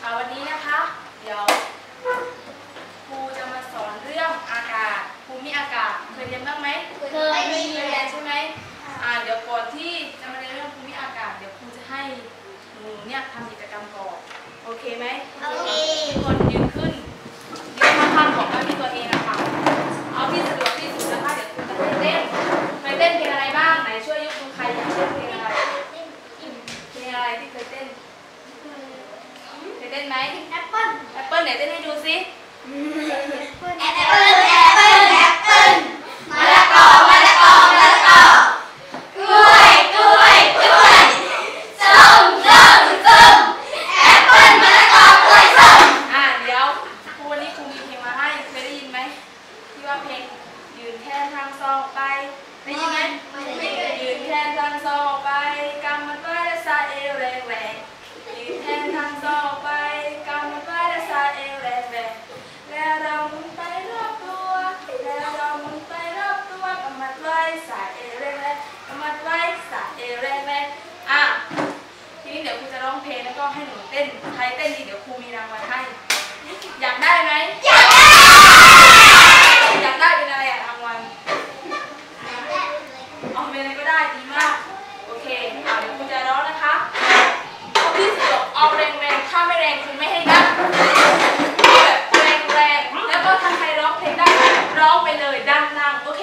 เอาวันนี้นะคะ เดี๋ยวครูจะมาสอนเรื่องอากาศภูมิอากาศเคยเรียนบ้างไหมเคยเคยเรียนใช่ไหมอ่าเดี๋ยวก่อนที่จะมาเรียนเรื่องภูมิอากาศ เดี๋ยวครูจะให้หนูเนี่ยทำกิจกรรมก่อนโอเคไหมโอเคทุกคนยืนขึ้นยืนข้างๆของเก้าอี้ตัวเองนะคะเอาที่สะดวกที่สุดนะคะเดี๋ยวครูจะให้เต้นเคยเต้นเพลงอะไรบ้างไหนช่วยยกมือใครอยากเต้นเพลงอะไรเพลงอะไรที่เคยเต้น เคยเต้นไหมแอปเปิ้ลแอปเปิ้ลไหนเต้นให้ดูสิแอปเปิ้ลแอปเปิ้ลแอปเปิ้ลมะละกอมะละกอมะละกอกล้วยกล้วยกล้วยส้มส้มส้มแอปเปิ้ลมะละกอกล้วยส้มอ่าเดี๋ยวครูวันนี้ครูมีเพลงมาให้เคยได้ยินไหมที่ว่าเพลงยืนแค่ทางซอกไปได้ยินไหมไม่ได้ยินยืนแค่ทางซอกไปก ให้หนูเต้น ใครเต้นดีเดี๋ยวครูมีรางวัลให้ อยากได้ไหม อยากได้ อยากได้เป็นอะไรอะรางวัลเอาเป็นอะไรก็ได้ดีมาก โอเคเดี๋ยวครูจะร้องนะคะเอาที่สุดเอาแรงๆถ้าไม่แรงครูไม่ให้นะแบบแรงแล้วก็ถ้ใครร้องเพลงได้ร้องไปเลยดังนล่งโอเค